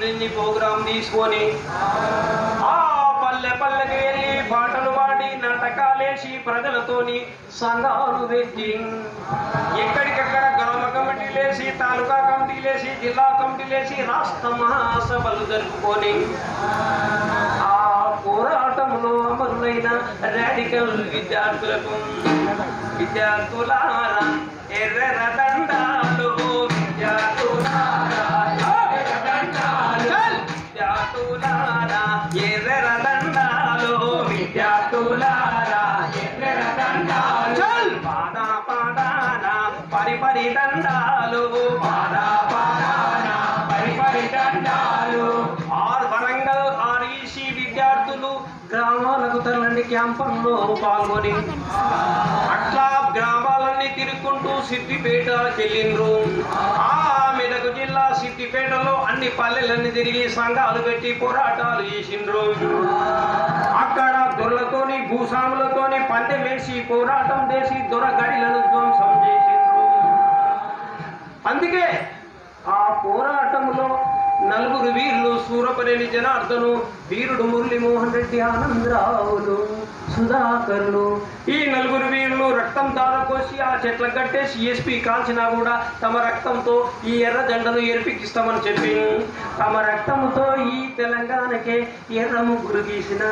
చిన్ని ప్రోగ్రాం తీసుకొని ఆ పల్లె పల్లెకి వెళ్ళి పాటలు పాడి నాటకాలేసి ప్రజలతోని సంఘాలు పెట్టి ఎక్కడికక్కడ గ్రామ కమిటీలేసి తాలూకా కమిటీలేసి జిల్లా కమిటీలేసి రాష్ట్ర మహాసభలు జరుపుకొని ఆ పోరాటంలో అమరులైన రాడికల్ విద్యార్థులకు విద్యార్థులారా ఎర్ర రథ విద్యార్థులారా ఎర్ర దండాలు పాద పాదాన పరి పరి దండాలు పాద పాదాన పరి పరి దండాలు. ఆర్ వరంగల్ ఆర్ఈసి విద్యార్థులు గ్రామాలకు తరలండి క్యాంపంలో పాల్గొని. అట్లా గ్రామాలన్నీ తిరుగుకుంటూ సిద్దిపేటకి వెళ్ళిండ్రు ఆ పల్లెలన్నీ తిరిగి సంఘాలు పెట్టి పోరాటాలు చేసిన రోజు అక్కడ దొరలతోని భూస్వాములతోని పందెం వేసి పోరాటం చేసి దొర గడిలను ధ్వంసం రోజు అందుకే ఆ పోరాటంలో నలుగురు వీరులు సూరపనేని జనార్దను వీరుడు మురళీమోహన్ రెడ్డి ఆనందరావులు సుధాకరులు ఈ కోసి ఆ చెట్ల కట్టేసి ఎస్పీ కాల్చినా కూడా తమ రక్తంతో ఈ ఎర్ర జెండను ఎరిపికిస్తామని చెప్పి తమ రక్తంతో ఈ తెలంగాణకే ఎర్ర ముగ్గురు గీసిన.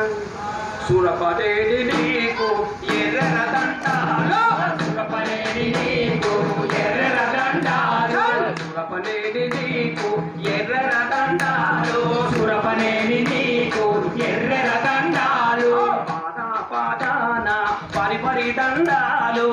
సూరపనేని నీకు ఎర్ర దండాలు? సూరపనేని నీకు ఎర్ర దండాలు? సురపనేని నీకు ఎర్ర దండాలు? సురపనేని నీకు ఎర్ర దండాలు? పాద పాదాన పరి పరి దండాలు?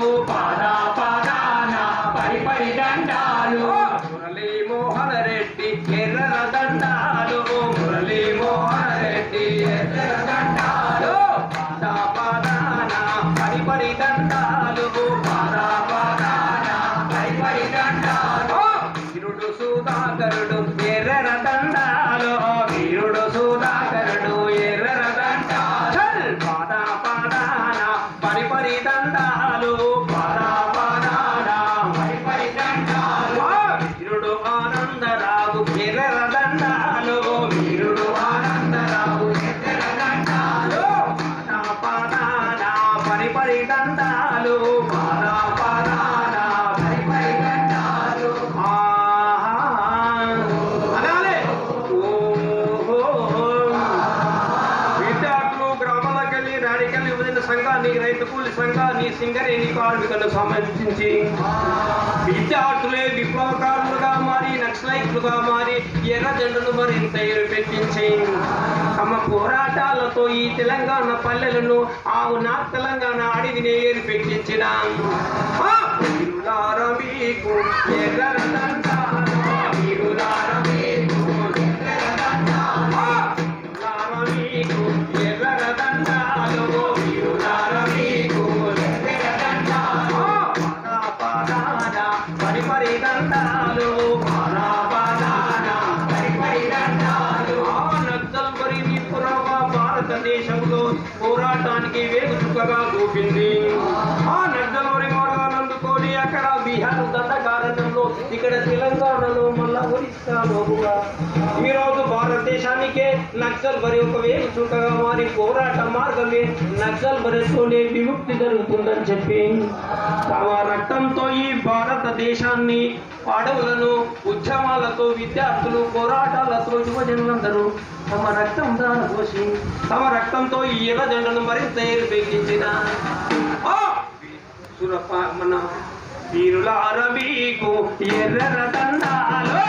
పరి నీ సంఘాన్ని రైతు కూలి సంఘాన్ని సింగరేణి కార్మికులను సమర్థించి విద్యార్థులే విప్లవకారులుగా మారి నక్సలైట్లుగా మారి ఎర్ర జెండను మరింత ఎరుపెట్టించి. తమ పోరాటాలతో ఈ తెలంగాణ పల్లెలను ఆవు నా తెలంగాణ అడవిని ఎరుపెట్టించిన ఎర్ర పోరాటానికి వేగుచుక్కగా చూపింది తెలంగాణలో మళ్ళా ఒరిస్సా కూడా ఈరోజు భారతదేశానికే నక్సల్ బరి ఒక వేగు చుక్కగా మారి పోరాట మార్గమే నక్సల్ బరితోనే విముక్తి జరుగుతుందని చెప్పి. తమ రక్తంతో ఈ భారతదేశాన్ని అడవులను ఉద్యమాలతో విద్యార్థులు పోరాటాలతో యువజనులందరూ తమ రక్తం దానపోసి తమ రక్తంతో ఈ ఎర్ర జెండను మరింత ఏర్పెక్కించిన సురప మన వీరులార అరబీకు ఎర్ర రతన్నాలో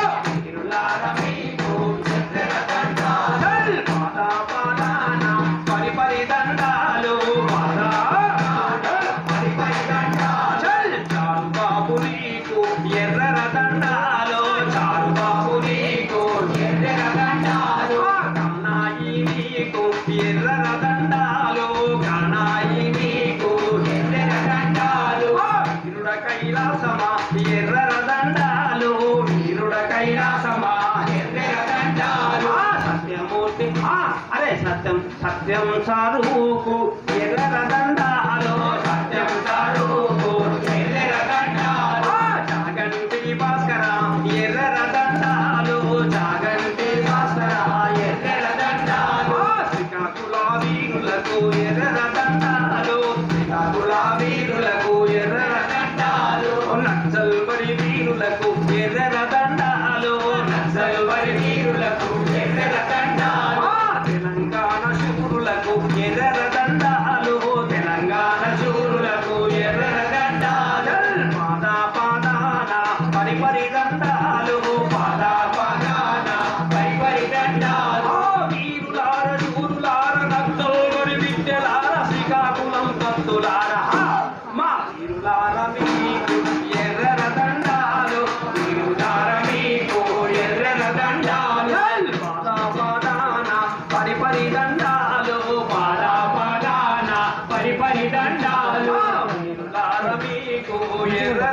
సారుకు ఎర్రదండాలో సత్యం సారుకు ఎర్రదండాలో జాగంటి భాస్కర. ఎర్రదండాలో జాగంటి భాస్కర. ఎర్రదండాలో శ్రీకాకుళ వీరులకు ఎర్రదండాలో దండాలు. మీకు ఎర్ర